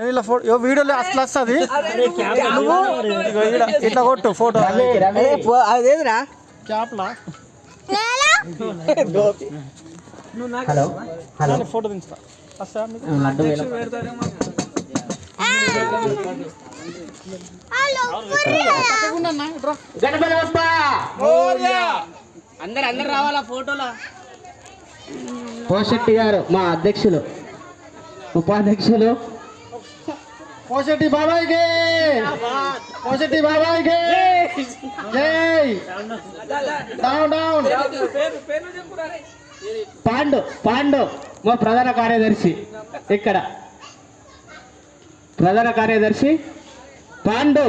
నేను ఇలా ఫోటో ఇగో వీడియోలో అట్లా వస్తుంది. నువ్వు ఇగో ఈడ ఇట్లా కొట్టు ఫోటో. అదేదిరా క్యాప్లా? Hello hello. ఫోటో దించుతా. వస్తా అందరు అందరు రావాలా ఫోటోలా? పోషెట్టి గారు మా అధ్యక్షులు. ఉపాధ్యక్షులు పోషెట్టి బాబాయ్ పోషెట్టి బాబాయ్కి. జై. Down down Pandu Pandu. మా ప్రధాన కార్యదర్శి ఇక్కడ. ప్రధాన కార్యదర్శి పాండు.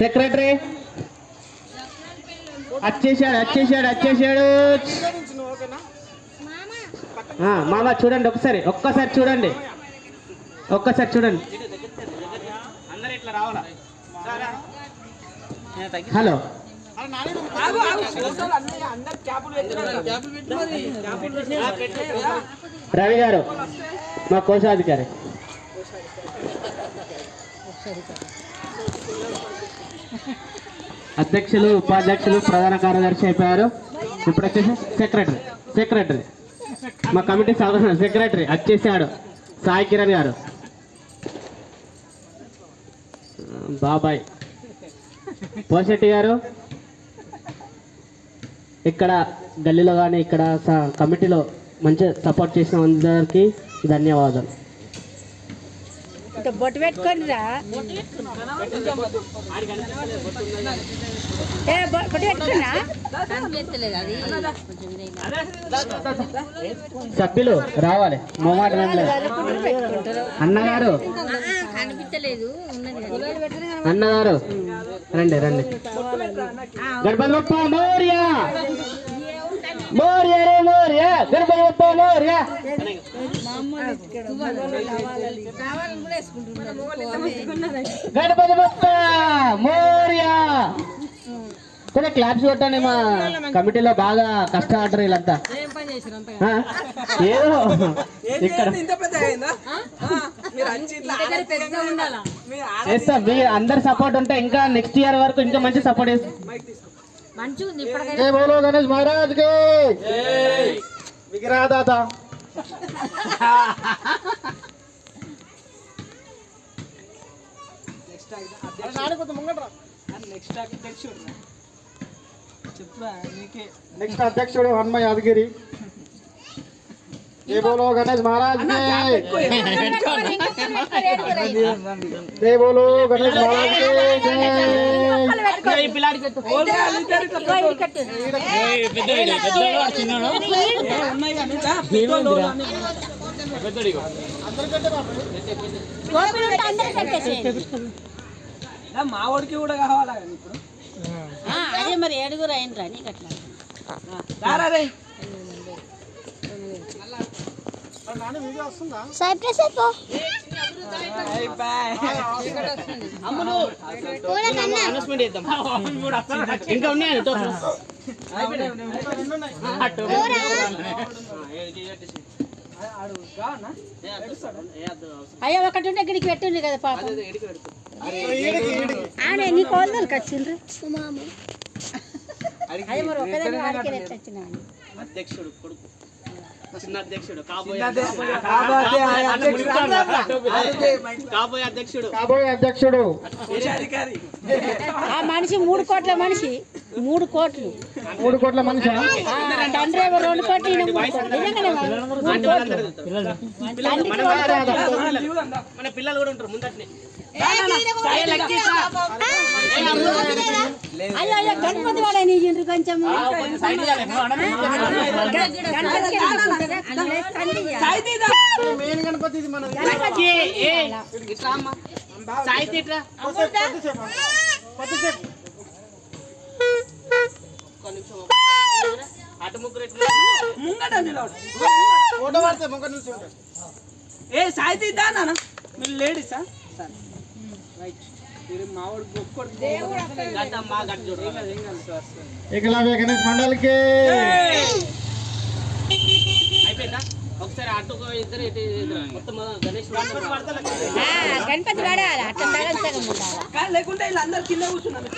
సెక్రటరీ. వచ్చేసాడు వచ్చేసాడు వచ్చేసాడు మామ చూడండి ఒకసారి ఒక్కసారి చూడండి. ఒక్కసారి చూడండి. హలో. రవి గారు మా కోశాధికారి. అధ్యక్షులు ఉపాధ్యక్షులు ప్రధాన కార్యదర్శి అయిపోయారు. ఇప్పుడు వచ్చేసి సెక్రటరీ సెక్రటరీ మా కమిటీ సాధారణ సెక్రటరీ వచ్చేసాడు సాయి కిరణ్ గారు. బాబాయ్. పోషెట్టి గారు. ఇక్కడ గల్లీలో కానీ ఇక్కడ కమిటీలో మంచిగా సపోర్ట్ చేసిన అందరికీ ధన్యవాదాలు. బొట్టు పెట్టుకోండి రా ఏ బొ- బొట్టు పెట్టుకున్నా సభ్యులు రావాలి. మొమాట అన్నగారు కనిపించలేదు అన్నగారు. రండి రండి. గణపతి మౌర్య! మౌర్య రే మౌర్య! గణపతి మౌర్య! గణపతి మౌర్య! కొంచెం క్లాప్స్ కొట్టండి మా కమిటీలో బాగా కష్టపడ్డారు వీళ్ళంతా. ఆ? ఏదో ఇక్కడ చేస్తాం మీ అందరి సపోర్ట్ ఉంటే ఇంకా నెక్స్ట్ ఇయర్ వరకు ఇంకా మంచి సపోర్ట్ చేస్తాం. బోలో గణేష్ మహారాజ్కి విగ్రహదాత. నెక్స్ట్ అధ్యక్షుడు హనుమ యాదగిరి జై బోలో గణేష్ మహారాజ్కి జై బోలో గణేష్ మహారాజ్కి జై మా వాడికి కూడా కావాలా ఇప్పుడు? అదే మరి ఏడుగురు అయినరా నీకు అట్లా? రారా రే. అనౌన్స్మెంట్ చేద్దాం ఇంకా ఉన్నాయి అయ్యో ఒకటి ఉంటే ఇక్కడికి పెట్టుండే కదా పాప. ఆనే నీ కోళ్ళకి వచ్చిండ్రు అదే మరి ఒకదాన్ని వాడికి ఎట్లా వచ్చినా అని. అధ్యక్షుడు కొడుకు. చిన్న అధ్యక్షుడు కాబోయే కాబోయే అధ్యక్షుడు. కాబోయే అధ్యక్షుడు. కోశాధికారి ఆ మనిషి మూడు కోట్ల మనిషి. మూడు కోట్లు. మూడు కోట్ల మనిషి? తండ్రి రెండు కోట్లు. మన పిల్లలు కూడా ఉంటారు ముందట్నే అయ్యో అయ్యో గణపతి వాడే నీ ఇండ్రు కొంచెం గణపతి ఇది మనది ఇట్లా అమ్మా సాహిత్య ఇట్లా ఒక్క నిమిషం అటు ముగ్గురు ఎట్లా ముంగట నిలబడు ఫోటో పడితే ముఖ నుంచి ఉంటాడు ఏ సాయితీ మీరు లేడీసా సరే రైట్ గణేష్ ఒకసారి ఇద్దరు. మొత్తం గణపతి వాడాలి అట్లా సగం సగం లేకుంటే వీళ్ళందరూ కింద కూర్చున్నారు.